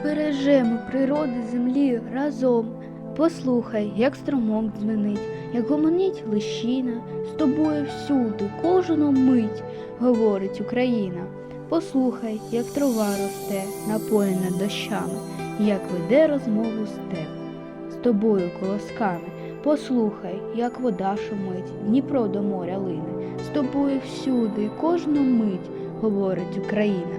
збережемо природи землі разом. Послухай, як струмок дзвенить, як гомонить лищина, з тобою всюди, кожну мить, говорить Україна. Послухай, як трава росте, напоєна дощами, як веде розмову степ з тобою колосками. Послухай, як вода шумить, Дніпро до моря лине, з тобою всюди, кожну мить, говорить Україна.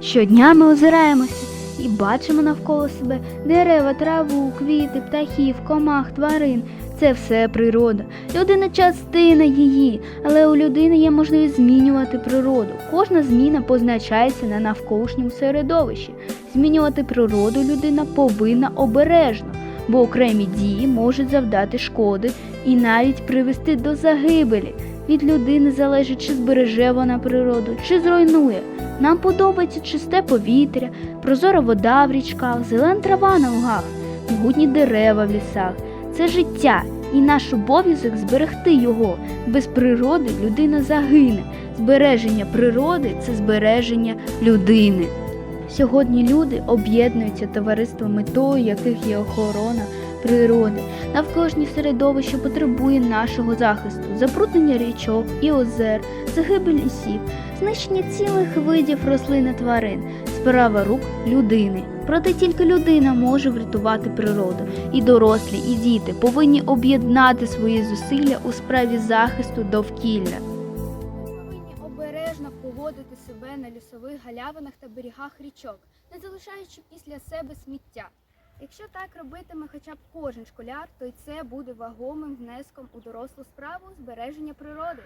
Щодня ми озираємося і бачимо навколо себе дерева, траву, квіти, птахів, комах, тварин. Це все природа. Людина частина її, але у людини є можливість змінювати природу. Кожна зміна позначається на навколишньому середовищі. Змінювати природу людина повинна обережно, бо окремі дії можуть завдати шкоди і навіть привести до загибелі. Від людини залежить, чи збереже вона природу, чи зруйнує. Нам подобається чисте повітря, прозора вода в річках, зелена трава на лугах, могутні дерева в лісах. Це життя, і наш обов'язок зберегти його. Без природи людина загине. Збереження природи це збереження людини. Сьогодні люди об'єднуються товариством метою, яких є охорона природи. Навколишнє середовище потребує нашого захисту, забруднення річок і озер, загибель лісів, знищення цілих видів рослин і тварин, справа рук людини. Проте тільки людина може врятувати природу. І дорослі, і діти повинні об'єднати свої зусилля у справі захисту довкілля. повинні обережно поводити себе на лісових галявинах та берегах річок, не залишаючи після себе сміття. Якщо так робитиме хоча б кожен школяр, то й це буде вагомим внеском у дорослу справу збереження природи.